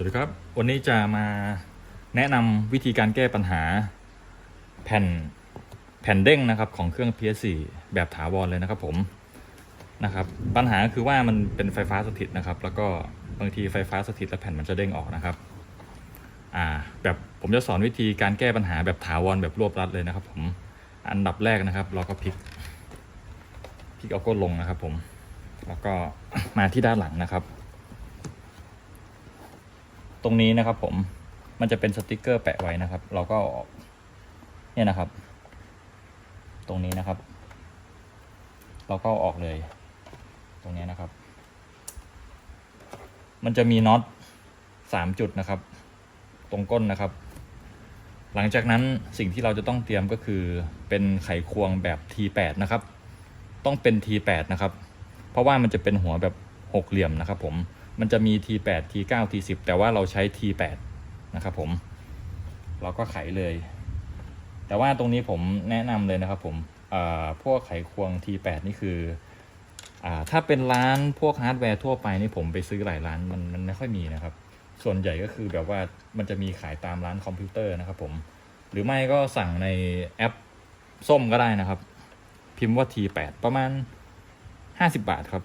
วัสดีครับ วันนี้จะมาแนะนำวิธีการแก้ปัญหาแผ่นแผ่นเด้งนะครับของเครื่อง PS4 แบบถาวรเลยนะครับผมนะครับ ปัญหาคือว่ามันเป็นไฟฟ้าสถิตนะครับ แล้วก็บางทีไฟฟ้าสถิตแล้วแผ่นมันจะเด้งออกนะครับอ่าแบบผมจะสอนวิธีการแก้ปัญหาแบบถาวรแบบรวบรัดเลยนะครับ ผมอันดับแรกนะครับ เราก็พลิกพลิกเอาก้นลงนะครับ ผม แล้วก็มาที่ด้านหลังนะครับ ตรงนี้นะครับ ผมมันจะเป็นสติกเกอร์แปะไว้นะครับ เราก็เอาออกเนี่ยนะครับ ตรงนี้นะครับ เราก็เอาออกเลย ตรงนี้นะครับ มันจะมีน็อตสามจุดนะครับ ตรงก้นนะครับ หลังจากนั้นสิ่งที่เราจะต้องเตรียมก็คือเป็นไขควงแบบ T8 นะครับ ต้องเป็น T8 นะครับ เพราะว่ามันจะเป็นหัวแบบหกเหลี่ยมนะครับ ผม มันจะมี T8 T9 T10 แต่ว่าเราใช้ T8 นะครับผม เราก็ไขเลย แต่ว่าตรงนี้ผมแนะนำเลยนะครับผมพวกไขควง T8 นี่คืออถ้าเป็นร้านพวกฮาร์ดแวร์ทั่วไปนี่ผมไปซื้อหลายร้านมันมันไม่ค่อยมีนะครับ ส่วนใหญ่ก็คือแบบว่ามันจะมีขายตามร้านคอมพิวเตอร์นะครับผม หรือไม่ก็สั่งในแอปส้มก็ได้นะครับ พิมพ์ว่า T8 ประมาณ 50 บาทครับ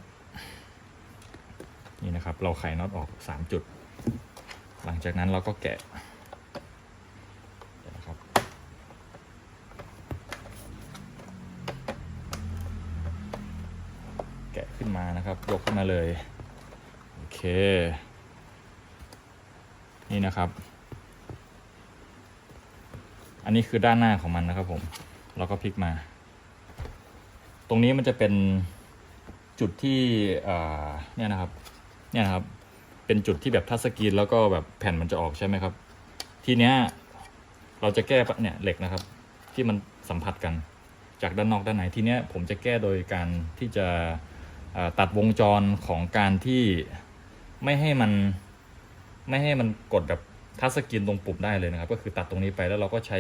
นี่นะครับ เราไขน็อตออก 3 จุด หลังจากนั้นเราก็แกะนะครับแกะขึ้นมานะครับ ยกขึ้นมาเลย โอเค นี่นะครับ อันนี้คือด้านหน้าของมันนะครับผมเราก็พลิกมา ตรงนี้มันจะเป็นจุดที่เนี่ยนะครับ เนี่ยครับ เป็นจุดที่แบบทัชสกรีนแล้วก็แบบแผ่นมันจะออกใช่ไหมครับ ทีเนี้ยเราจะแก้เนี่ยเหล็กนะครับ ที่มันสัมผัสกันจากด้านนอกด้านในทีเนี้ยผมจะแก้โดยการที่จะตัดวงจรของการที่ไม่ให้มันไม่ให้มันกดแบบทัชสกรีนตรงปุ่มได้เลยนะครับ ก็คือตัดตรงนี้ไปแล้วเราก็ใช้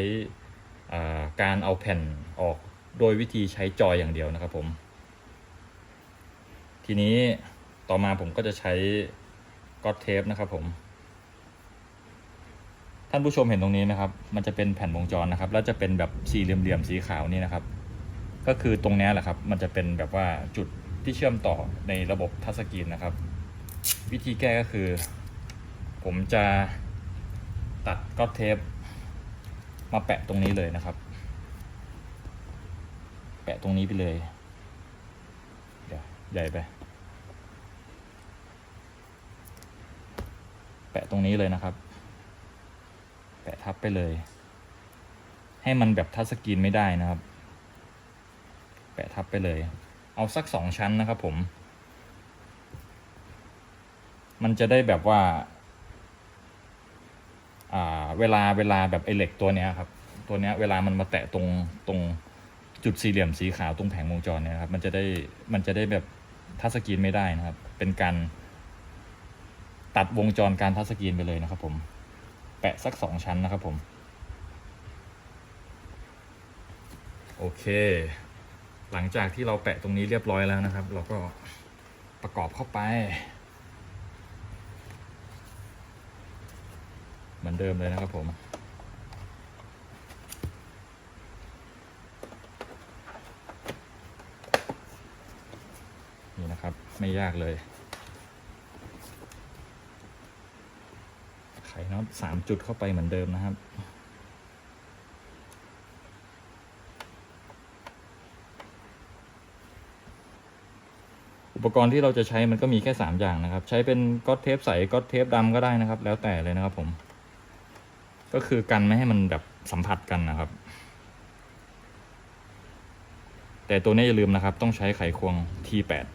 การเอาแผ่นออกโดยวิธีใช้จอยอย่างเดียวนะครับผม ทีนี้ ต่อมาผมก็จะใช้ก็อตเทปนะครับผม ท่านผู้ชมเห็นตรงนี้ไหมครับ มันจะเป็นแผ่นวงจรนะครับ แล้วจะเป็นแบบสี่เหลี่ยมๆสีขาวนี่นะครับ ก็คือตรงนี้แหละครับ มันจะเป็นแบบว่าจุดที่เชื่อมต่อในระบบทัชสกรีนนะครับ วิธีแก้ก็คือ ผมจะตัดก็อตเทปมาแปะตรงนี้เลยนะครับ แปะตรงนี้ไปเลย เดี๋ยวใหญ่ไป แปะตรงนี้เลยนะครับ แปะทับไปเลย ให้มันแบบทัชสกรีนไม่ได้นะครับ แปะทับไปเลย เอาสักสองชั้นนะครับผม มันจะได้แบบว่าเวลาเวลาแบบไอเหล็กตัวเนี้ยครับ ตัวเนี้ยเวลามันมาแตะตรงตรงจุดสี่เหลี่ยมสีขาวตรงแผงวงจรเนี่ยครับ มันจะได้มันจะได้แบบทัชสกรีนไม่ได้นะครับ เป็นการ ตัดวงจรการทัชสกรีนไปเลยนะครับผม แปะสักสองชั้นนะครับผม โอเค หลังจากที่เราแปะตรงนี้เรียบร้อยแล้วนะครับ เราก็ประกอบเข้าไป เหมือนเดิมเลยนะครับผมนี่นะครับ ไม่ยากเลย ไขน็อตสามจุดเข้าไปเหมือนเดิมนะครับ อุปกรณ์ที่เราจะใช้มันก็มีแค่ 3 อย่างนะครับ ใช้เป็นก๊อตเทปใสก๊อตเทปดำก็ได้นะครับ แล้วแต่เลยนะครับผม ก็คือกันไม่ให้มันแบบสัมผัสกันนะครับ แต่ตัวนี้อย่าลืมนะครับ ต้องใช้ไขควง T8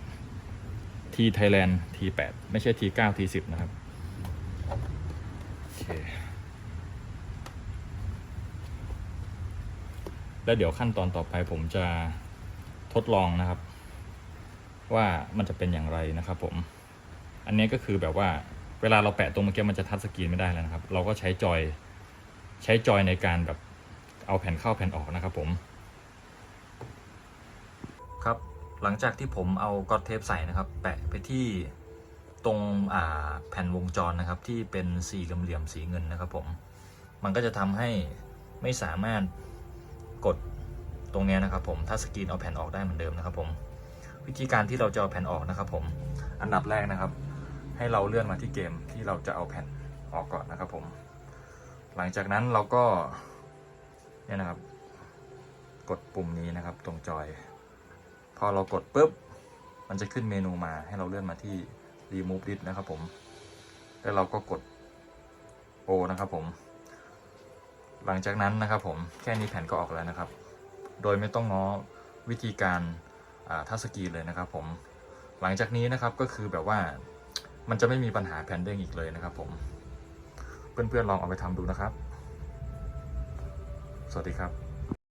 T Thailand T8 ไม่ใช่ T9 T10 นะครับ แล้วเดี๋ยวขั้นตอนต่อไปผมจะทดลองนะครับ ว่ามันจะเป็นอย่างไรนะครับ ผม อันนี้ก็คือแบบว่าเวลาเราแปะตรงเมื่อกี้มันจะทัชสกรีนไม่ได้แล้วนะครับ เราก็ใช้จอยใช้จอยในการแบบเอาแผ่นเข้าแผ่นออกนะครับผม ครับหลังจากที่ผมเอากอตเทปใส่นะครับ แปะไปที่ ตรงแผ่นวงจรนะครับที่เป็นสี่เหลี่ยมสีเงินนะครับผมมันก็จะทำให้ไม่สามารถกดตรงนี้นะครับผมถ้าสกรีนเอาแผ่นออกได้เหมือนเดิมนะครับผมวิธีการที่เราจะเอาแผ่นออกนะครับผมอันดับแรกนะครับ ให้เราเลื่อนมาที่เกมที่เราจะเอาแผ่นออกก่อนนะครับผมหลังจากนั้นเราก็เนี่ยนะครับ กดปุ่มนี้นะครับตรงจอย พอเรากดปุ๊บมันจะขึ้นเมนูมาให้เราเลื่อนมาที่ remove disk นะครับผม แล้วเราก็กด O นะครับผม หลังจากนั้นนะครับผมแค่นี้แผ่นก็ออกแล้วนะครับ โดยไม่ต้องง้อวิธีการทัชสกรีนเลยนะครับผมหลังจากนี้นะครับก็คือแบบว่ามันจะไม่มีปัญหาแผ่นเด้งอีกเลยนะครับผม เพื่อนๆลองเอาไปทำดูนะครับ สวัสดีครับ